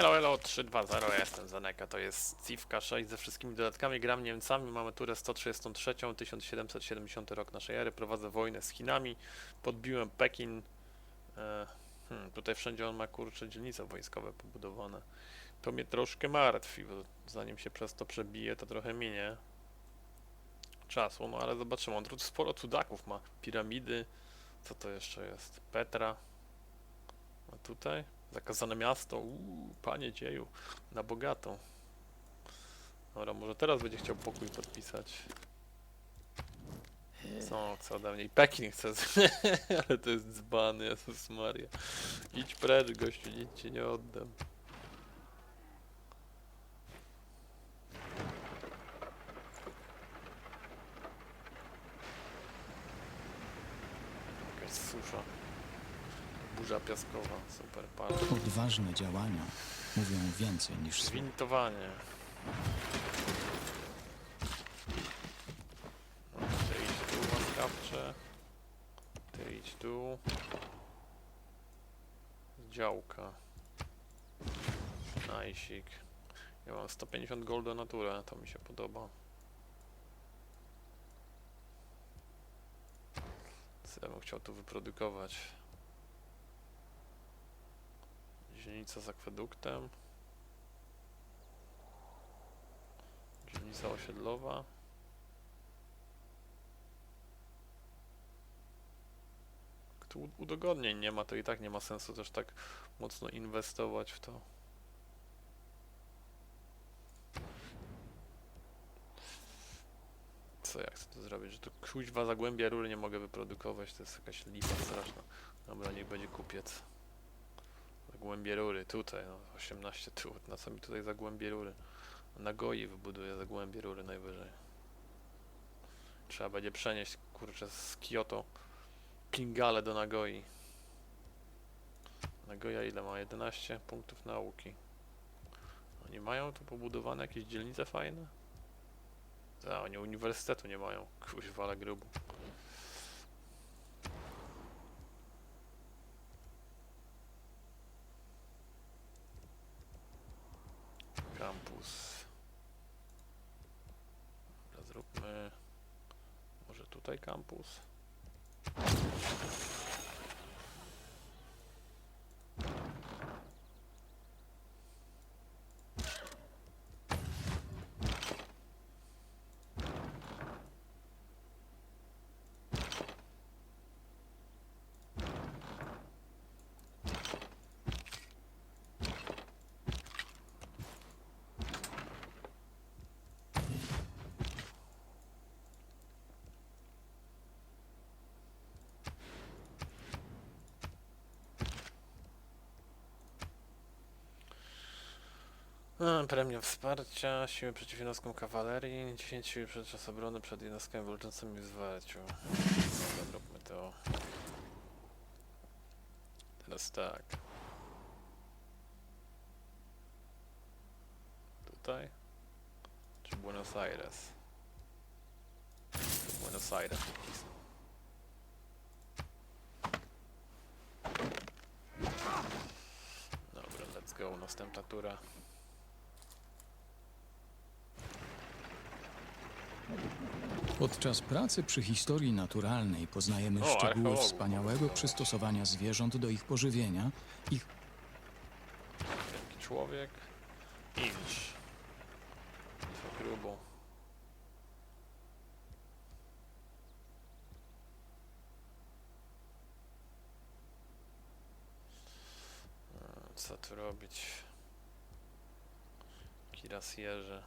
Elo, elo, 320, ja jestem Zaneka, to jest Civka 6 ze wszystkimi dodatkami, gram Niemcami, mamy turę 133, 1770 rok naszej ery, prowadzę wojnę z Chinami, podbiłem Pekin, e, hmm, tutaj wszędzie on ma kurcze dzielnice wojskowe pobudowane. To mnie troszkę martwi, bo zanim się przez to przebije, to trochę minie czasu, no ale zobaczymy, on tu sporo cudaków ma, piramidy, co to jeszcze jest, Petra, a tutaj? Zakazane miasto, uuu, panie dzieju, na bogato. Dobra, może teraz będzie chciał pokój podpisać. Co chce ode mnie? I Pekin chce, z- ale to jest dzbany, Jezus Maria. Idź precz, gościu, nic ci nie oddam. Jakaś susza. Burza piaskowa, super park. Odważne działania mówią więcej niż słowa. Zwintowanie. No, Ty idź tu, łaskawcze. Ty idź tu. Działka. Najsik. Ja mam 150 golda naturę, to mi się podoba. Co ja bym chciał tu wyprodukować? Dzielnica z akweduktem. Dzielnica osiedlowa. Tu udogodnień nie ma, to i tak nie ma sensu też tak mocno inwestować w to. Co ja chcę tu zrobić? Że tu kuźwa zagłębia rury nie mogę wyprodukować, to jest jakaś lipa straszna. Dobra, niech będzie kupiec. Zagłębie rury, tutaj, no 18 tu, na co mi tutaj zagłębie rury? Nagoi wybuduję zagłębie rury najwyżej. Trzeba będzie przenieść, kurczę, z Kyoto Kingale do Nagoi. Nagoya ile ma? 11 punktów nauki. Oni mają tu pobudowane jakieś dzielnice fajne? A, oni uniwersytetu nie mają. Kuźwa, ale grubo. Kampus. Dobra, zróbmy może tutaj kampus. E, Premia wsparcia, siły przeciw jednostkom kawalerii, 10 sił przed obrony przed jednostkami walczącymi w zwarciu. Dobra, róbmy to. Teraz tak. Tutaj? Czy Buenos Aires? To Buenos Aires nacisnę. Dobra, let's go, następna tura. Podczas pracy przy historii naturalnej poznajemy O, szczegóły archeologów wspaniałego przystosowania zwierząt do ich pożywienia, ich Wielki człowiek. Inch. Co grubo. E, Co tu robić? Kirasjerze.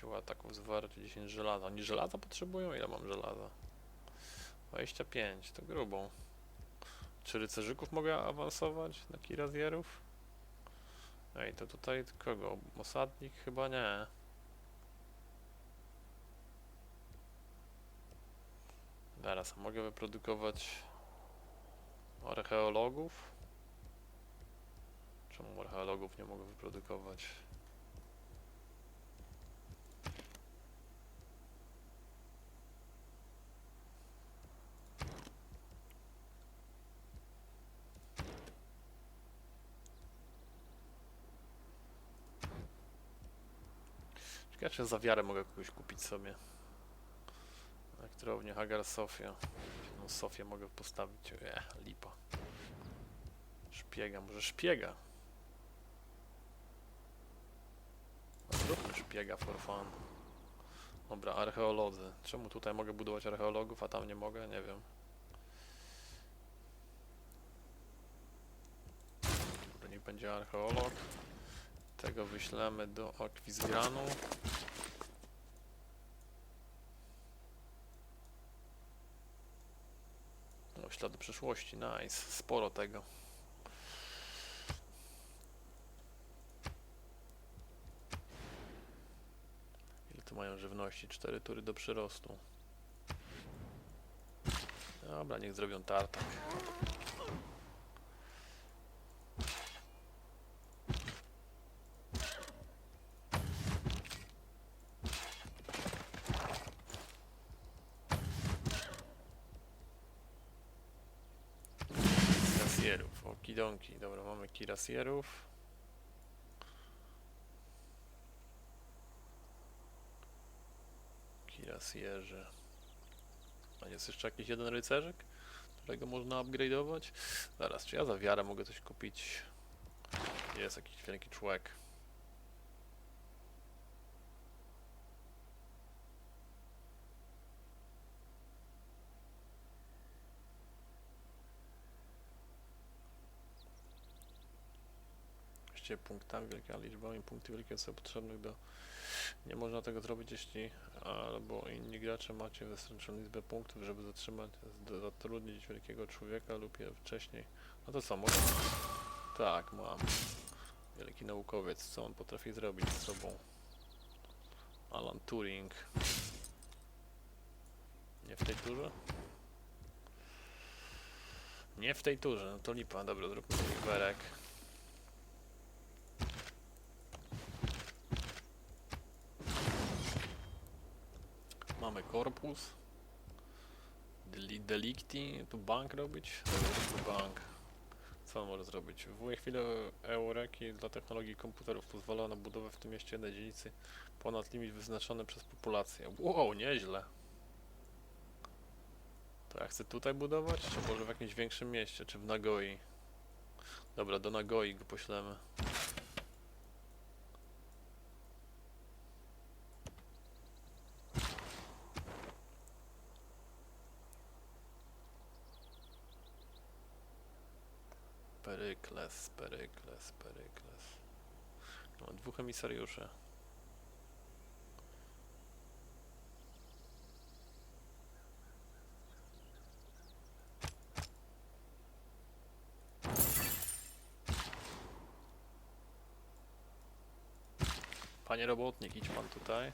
Siła ataków zwarcie 10 żelaza. Oni żelaza potrzebują? Ile mam żelaza? 25, to grubą. Czy rycerzyków mogę awansować na kirazjerów? Ej, to tutaj kogo? Osadnik? Chyba nie. Zaraz, mogę wyprodukować archeologów? Czemu archeologów nie mogę wyprodukować? Ciekawe, czy za wiarę mogę kogoś kupić sobie. Elektrownia, Hagar, Sofia. No, Sofię mogę postawić. E, lipa. Szpiega, może szpiega. Zróbmy szpiega for fun. Dobra, archeolodzy. Czemu tutaj mogę budować archeologów, a tam nie mogę? Nie wiem. Dobra, niech będzie archeolog. Tego wyślemy do Akwizgranu. No, ślady przeszłości, nice. Sporo tego. Ile tu mają żywności? Cztery tury do przyrostu. Dobra, niech zrobią tartak. Dobra, mamy kirasierów. Kirasjerzy. A jest jeszcze jakiś jeden rycerzyk, którego można upgrade'ować? Zaraz, czy ja za wiarę mogę coś kupić? Jest jakiś wielki człowiek. Właściwie punktami wielkimi liczbami punkty wielkie są potrzebnych do... Nie można tego zrobić, jeśli albo inni gracze macie wystarczającą liczbę punktów, żeby zatrzymać, zatrudnić wielkiego człowieka lub je wcześniej. No to mogę? Tak, mam. Wielki naukowiec, co on potrafi zrobić z sobą? Alan Turing. Nie w tej turze? Nie w tej turze, no to lipa. Dobra, zróbmy werek. Mamy korpus. Deli delikti. Tu bank robić? Tu bank. Co on może zrobić? Wywołuje chwilę eureki dla technologii komputerów. Pozwala na budowę w tym mieście jednej dzielnicy ponad limit wyznaczony przez populację. Wow, nieźle. To ja chcę tutaj budować, czy może w jakimś większym mieście, czy w Nagoi? Dobra, do Nagoi go poślemy. Perykles, Perykles. No, dwóch emisariuszy. Panie robotnik, idź pan tutaj.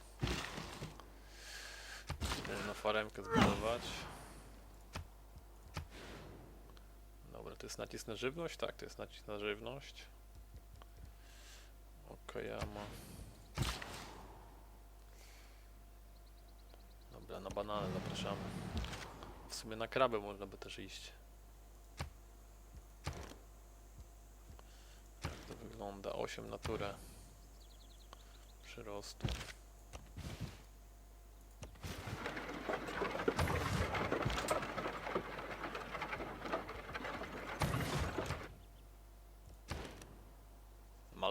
Idę na faremkę zbudować. Dobra, to jest nacisk na żywność? Tak, to jest nacisk na żywność. Okayama. Dobra, na banany zapraszamy. W sumie na krabę można by też iść. Jak to wygląda? 8 na turę przyrostu.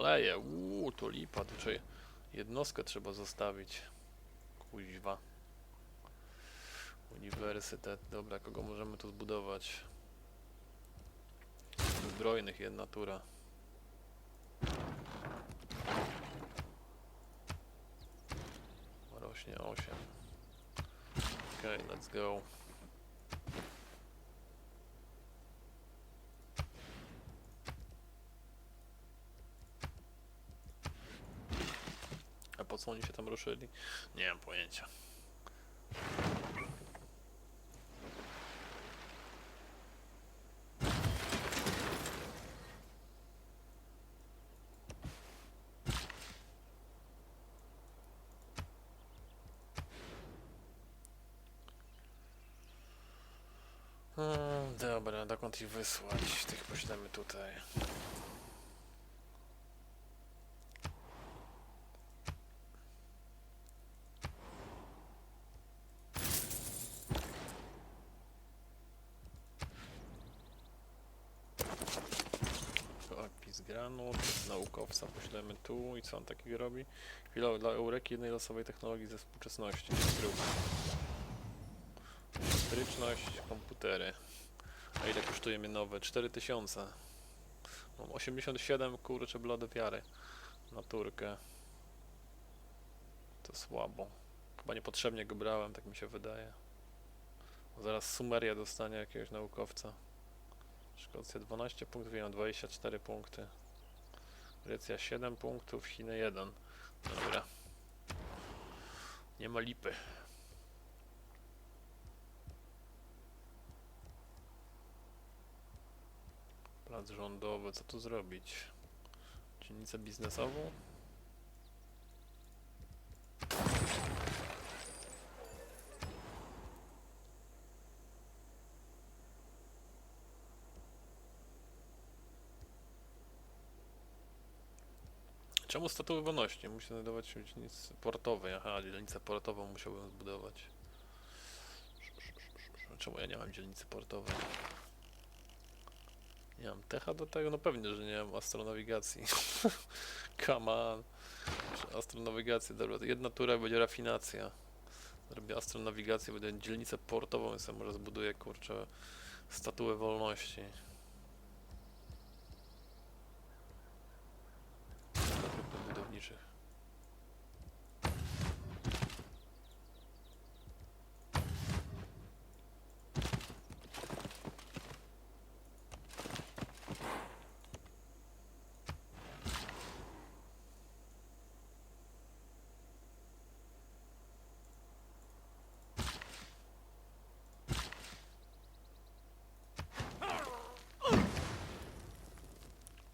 Maleje, uuu, to lipa, to czy jednostkę trzeba zostawić. Kuźwa. Uniwersytet, dobra, kogo możemy tu zbudować? Zbrojnych jedna tura. Rośnie 8. Okej, let's go. Co oni się tam ruszyli? Nie mam pojęcia. Mm, dobra, dokąd ich wysłać? Tych poślemy tutaj. Naukowca poślemy tu i co on takiego robi? Chwila dla Eureki jednej losowej technologii ze współczesności. Elektryczność, komputery. A ile kosztuje mnie nowe? 4000. Mam 87 kurcze blade wiary na turkę. To słabo. Chyba niepotrzebnie go brałem, tak mi się wydaje. Zaraz Sumeria dostanie jakiegoś naukowca. Szkocja 12 punktów, ja mam 24 punkty. Grecja 7 punktów, Chiny 1. Dobra. Nie ma lipy. Plac rządowy, co tu zrobić? Dzielnicę biznesową? Czemu statuły wolności? Musi znajdować się w dzielnicy portowej. Aha, dzielnicę portową musiałbym zbudować. Czemu ja nie mam dzielnicy portowej? Nie mam techa do tego? No pewnie, że nie mam astronawigacji. Come on. Astronawigację, dobra. Jedna tura będzie rafinacja. Zrobię astronawigację, będę dzielnicę portową, więc ja może zbuduję, kurczę, statuę wolności.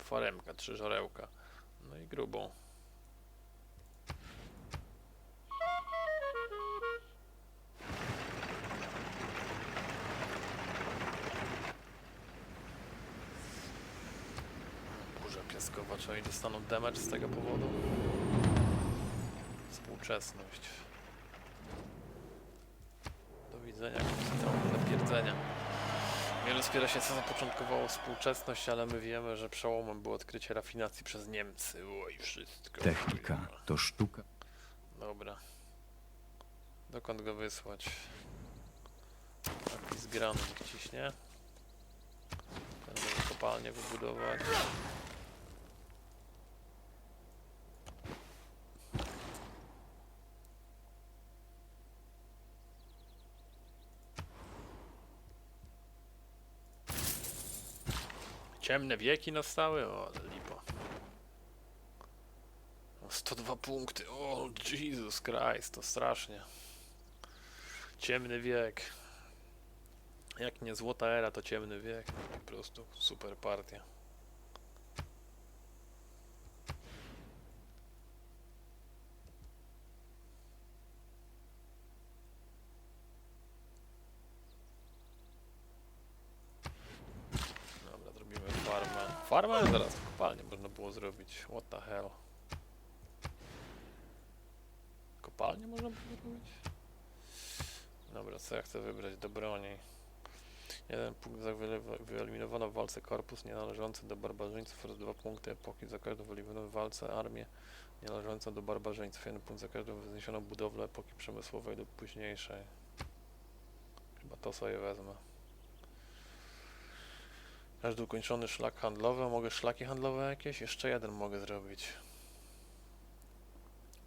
Faremka, trzy żarełka. No i grubą. Burza piaskowa, czy oni dostaną damage z tego powodu? Współczesność. Do widzenia, do pierdzenia. Wielu spiera się, co zapoczątkowało współczesność, ale my wiemy, że przełomem było odkrycie rafinacji przez Niemcy. Oj, wszystko. Technika to sztuka. Dobra. Dokąd go wysłać? Taki zgrany niech ciśnie. Będę kopalnię wybudować. Ciemne wieki nastały? O, ale lipa. O, 102 punkty. O, Jesus Christ, to strasznie. Ciemny wiek. Jak nie złota era, to ciemny wiek. Po prostu super partia. Dobra, zrobimy farmę. Zaraz kopalnię można było zrobić. What the hell. Kopalnię można było zrobić? Dobra, co ja chcę wybrać do broni? Jeden punkt za wyeliminowano w walce korpus nienależący do barbarzyńców oraz dwa punkty epoki za każdą wyeliminowano w walce armię nienależącą do barbarzyńców. Jeden punkt za każdą wzniesioną budowlę epoki przemysłowej lub późniejszej. Chyba to sobie wezmę. Każdy ukończony szlak handlowy. Mogę szlaki handlowe jakieś? Jeszcze jeden mogę zrobić.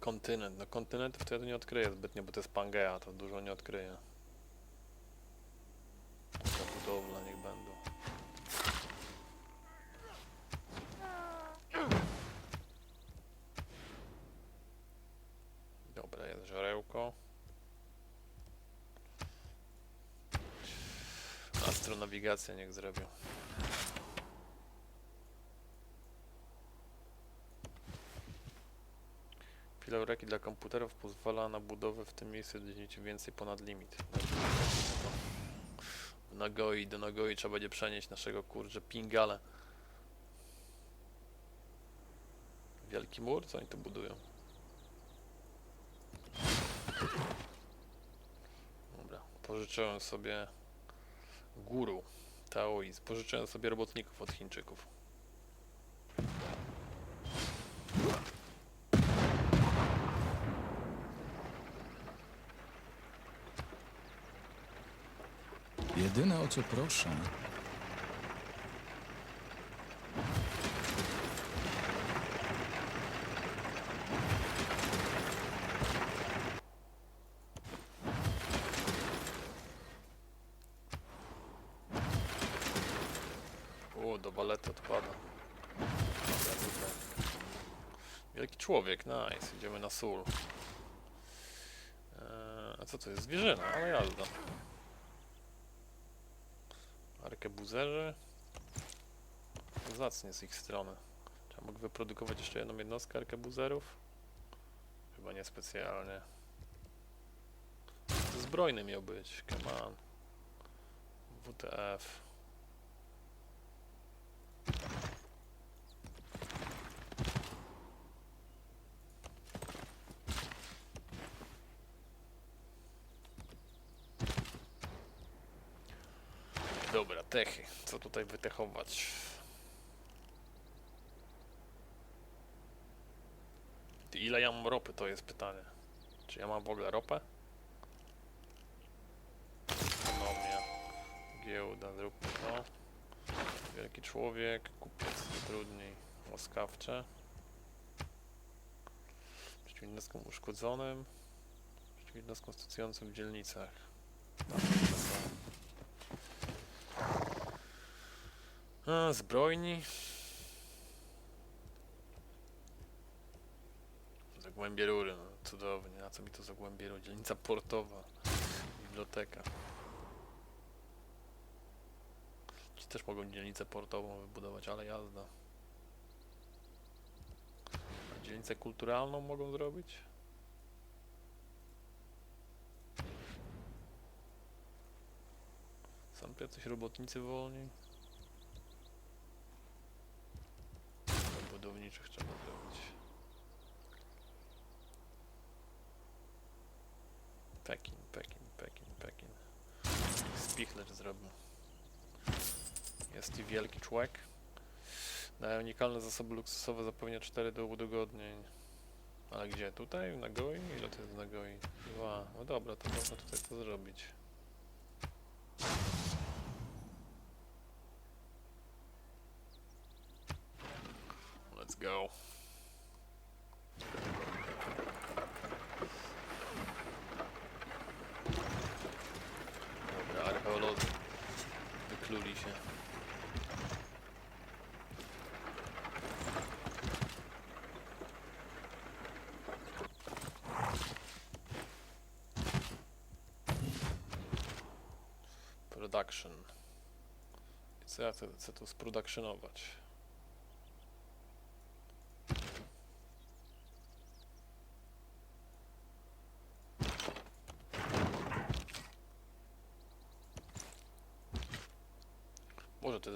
Kontynent. No kontynentów to ja tu nie odkryję zbytnio, bo to jest Pangea, to dużo nie odkryję. Ta budowla niech będą. Dobra, jest żarełko. Astronawigację niech zrobią. Filaureki dla komputerów pozwala na budowę w tym miejscu gdzieś więcej ponad limit. Do Nagoi, do Nagoi trzeba będzie przenieść naszego kurczę pingale. Wielki mur? Co oni tu budują? Dobra, pożyczyłem sobie guru Taoizm. Pożyczyłem sobie robotników od Chińczyków. Jedyne o co proszę, U, do baletu odpada. Wielki człowiek, nice. Idziemy na sól. Eee, a co to jest? Zwierzyna, ale jazda. Arkebuzerzy. Zacnie z ich strony. Czy mógł wyprodukować jeszcze jedną jednostkę arkebuzerów? Chyba niespecjalnie. Zbrojny miał być, come on. WTF. Dobra, techy. Co tutaj wytechować? Ile ja mam ropy, to jest pytanie. Czy ja mam w ogóle ropę? Ekonomia, giełda, zróbmy to. Wielki człowiek, kupiec, trudniej, łaskawcze. Przeciw jednostkom uszkodzonym. Przeciw jednostkom stosującym w dzielnicach. Tam, to są. A, zbrojni. Zagłębie rury, no cudownie. A co mi to zagłębie rury? Dzielnica portowa. Biblioteka. Ci też mogą dzielnicę portową wybudować, ale jazda. A dzielnicę kulturalną mogą zrobić? Są tu jacyś robotnicy wolni? Budowniczych trzeba zrobić. Pekin, Pekin, Pekin, Pekin. Spichler zrobił. Jest i wielki człowiek. Daje unikalne zasoby luksusowe, zapewnia 4 do udogodnień. Ale gdzie? Tutaj? W Nagoi? Ile to jest w Nagoi? Dwa. No dobra, to można tutaj to zrobić. Let's go. Dobra, archeolodzy wykluli się. Production. Co ja chcę, chcę tu sprodukcjonować?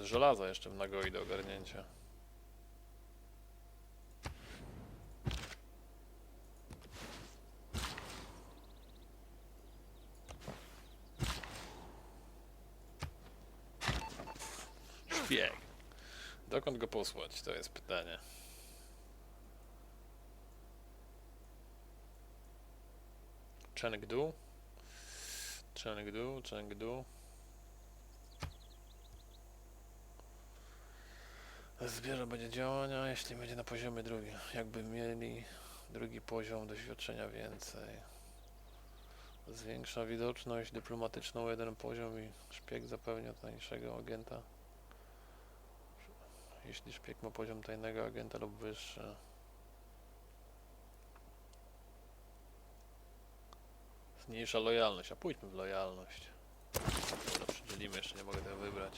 Żelazo jeszcze w Nagoi do ogarnięcia. Szpieg. Dokąd go posłać? To jest pytanie. Chengdu? Chengdu, Chengdu. Zbierze będzie działania, jeśli będzie na poziomie drugi. Jakby mieli drugi poziom doświadczenia więcej. Zwiększa widoczność dyplomatyczną o jeden poziom i szpieg zapewnia tańszego agenta. Jeśli szpieg ma poziom tajnego agenta lub wyższy. Zmniejsza lojalność, a pójdźmy w lojalność. Dobra, przydzielimy, jeszcze nie mogę tego wybrać.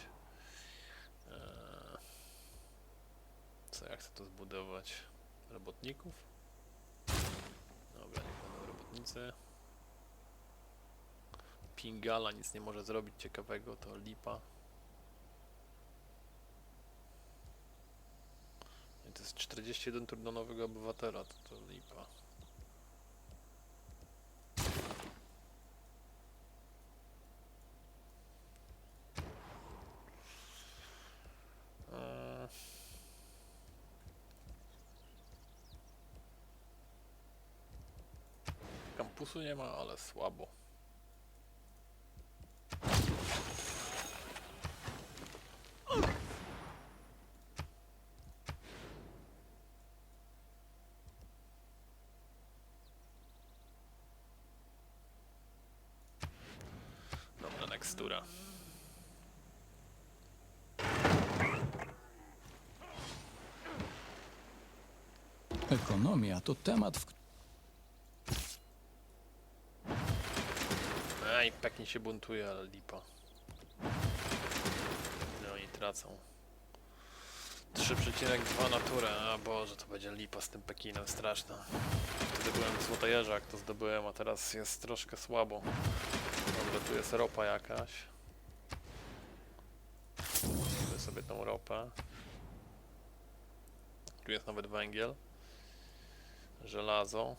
Co ja chcę tu zbudować? Robotników? Dobra, niech będą robotnicy. Pingala nic nie może zrobić ciekawego, to lipa. I to jest 41 turdonowego obywatela, to, to lipa. plusu nie ma, ale słabo. Dobra, nextura. Ekonomia to temat, w którym Ej, Pekin się buntuje, ale lipa. No i tracą. 3,2 natura, a Boże, to będzie lipa z tym Pekinem, straszna. Wtedy byłem złotojerza, jak to zdobyłem, a teraz jest troszkę słabo. Dobra, tu jest ropa jakaś. Weźmy sobie tą ropę. Tu jest nawet węgiel. Żelazo.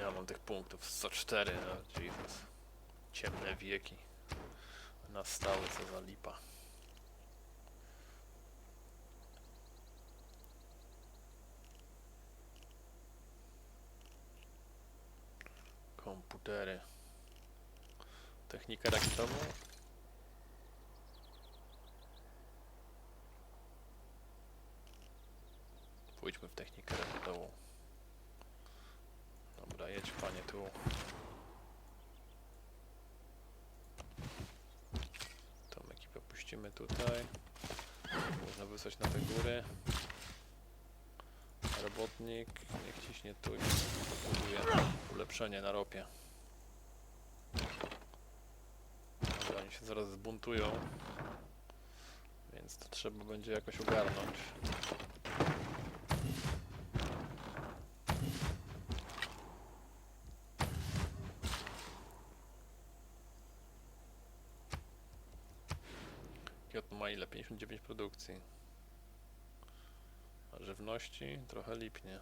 Ja mam tych punktów 104, no Jesus. Ciemne wieki. Nastały, co za lipa. Komputery. Technikę rakietową? Pójdźmy w technikę rakietową. Dobra, jedź panie tu. Tą ekipę puścimy tutaj. Można wysłać na te góry. Robotnik, niech ciśnie tu i buduje ulepszenie na ropie. Dobra, oni się zaraz zbuntują. Więc to trzeba będzie jakoś ogarnąć. Kyoto ma ile? 59 produkcji. A żywności trochę lipnie.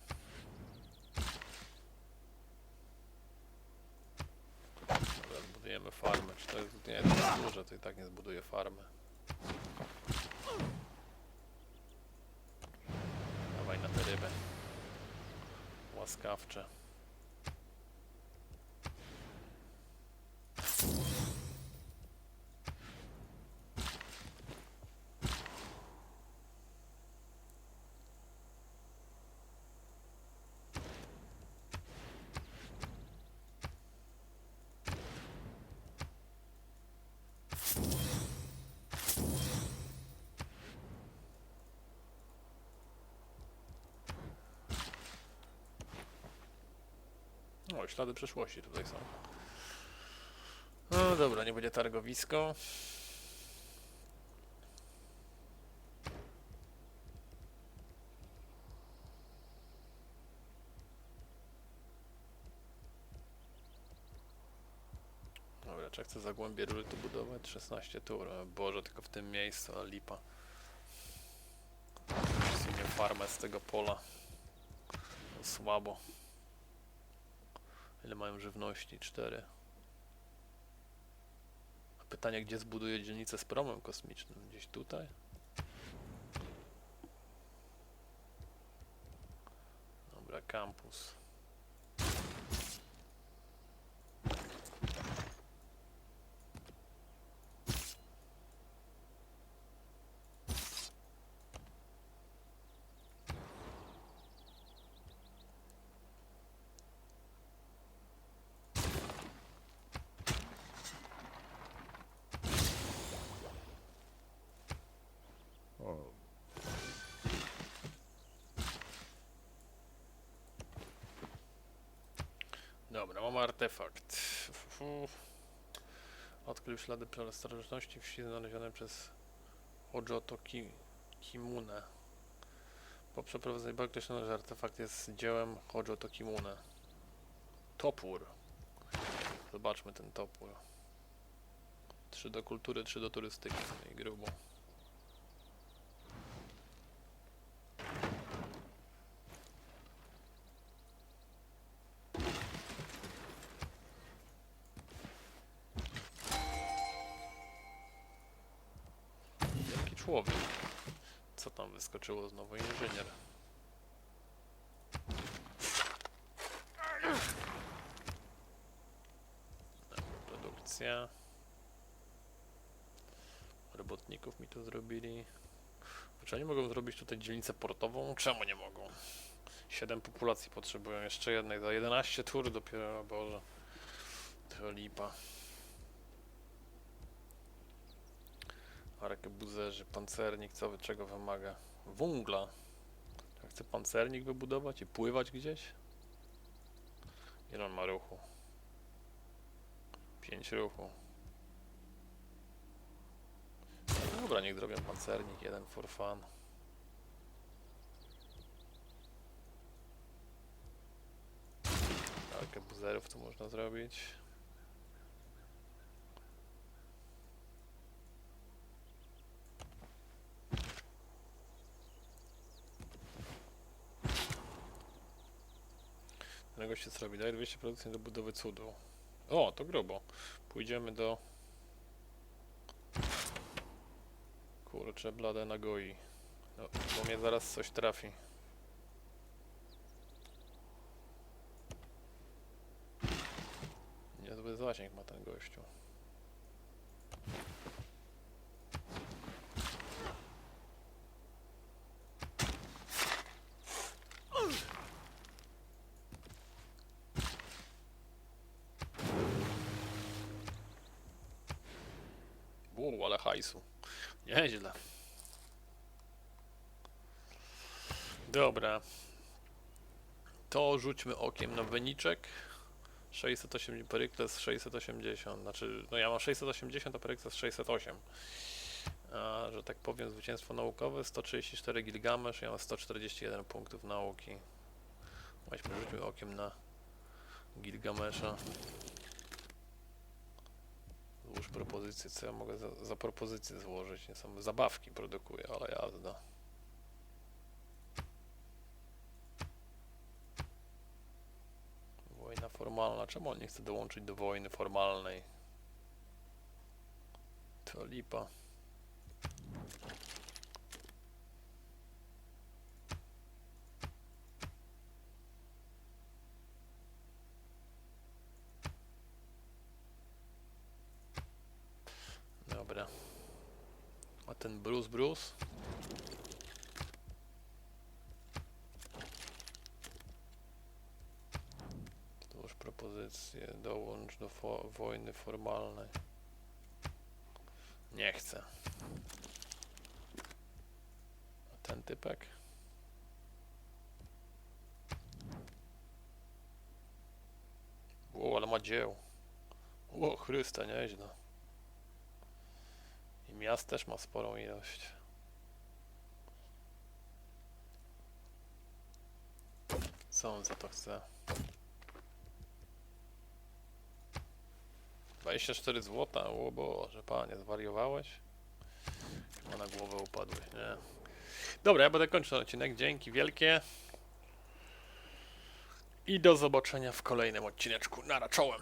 Zbudujemy farmę. Czy to jest, nie, to jest duże, to i tak nie zbuduję farmy. Dawaj na te ryby. Łaskawcze. O, ślady przeszłości tutaj są. No dobra, nie będzie targowisko. Dobra, czy chcę zagłębie rury tu budować? 16 tur. Boże, tylko w tym miejscu, a lipa. W farmę z tego pola. No, słabo. Ile mają żywności? 4. A pytanie, gdzie zbuduję dzielnicę z promem kosmicznym? Gdzieś tutaj? Dobra, kampus. Dobra, mamy artefakt. Odkrył ślady starożytności wsi znalezione przez Ojoto Ki Kimune. Po przeprowadzeniu badań że artefakt jest dziełem Ojoto Kimune. Topór. Zobaczmy ten topór. 3 do kultury, 3 do turystyki. I grubo. Wyskoczyło znowu? Inżynier. Produkcja. Robotników mi tu zrobili. Czy oni mogą zrobić tutaj dzielnicę portową? Czemu nie mogą? 7 populacji potrzebują jeszcze jednej, za 11 tur dopiero, o Boże. To lipa. Arkebuzerzy, pancernik, co wy czego wymaga? Wungla. Ja chcę pancernik wybudować i pływać gdzieś? Ile on ma ruchu? 5 ruchu. No Dobra, niech zrobię pancernik, jeden for fun. Arkę buzerów tu można zrobić. Tego się zrobi. Daje 200 produkcji do budowy cudu. O, to grubo. Pójdziemy do... Kurczę, blade nagoi. No, bo mnie zaraz coś trafi. Niezły zasięg ma ten gościu. Uuu, ale hajsu. Nieźle. Dobra. To rzućmy okiem na wyniczek. 680, Perykles 680, znaczy, no ja mam 680, a Perykles 608. A, że tak powiem, zwycięstwo naukowe 134 Gilgamesz, ja mam 141 punktów nauki. Weźmy, rzućmy okiem na Gilgamesza. Złóż propozycję, co ja mogę za, za propozycję złożyć. Nie same zabawki produkuję, ale jazda. Wojna formalna. Czemu on nie chce dołączyć do wojny formalnej? To lipa. Dobra. A Bruce? Złóż propozycję, dołącz do fo wojny formalnej. Nie chcę. A ten typek? Ło, ale ma dzieł. Ło, Chrysta, nieźle. I miast też ma sporą ilość. Co on za to chce? 24 złota, o Boże, panie, zwariowałeś? Chyba na głowę upadłeś, nie? Dobra, ja będę kończył odcinek, dzięki wielkie. I do zobaczenia w kolejnym odcineczku. Nara, czołem!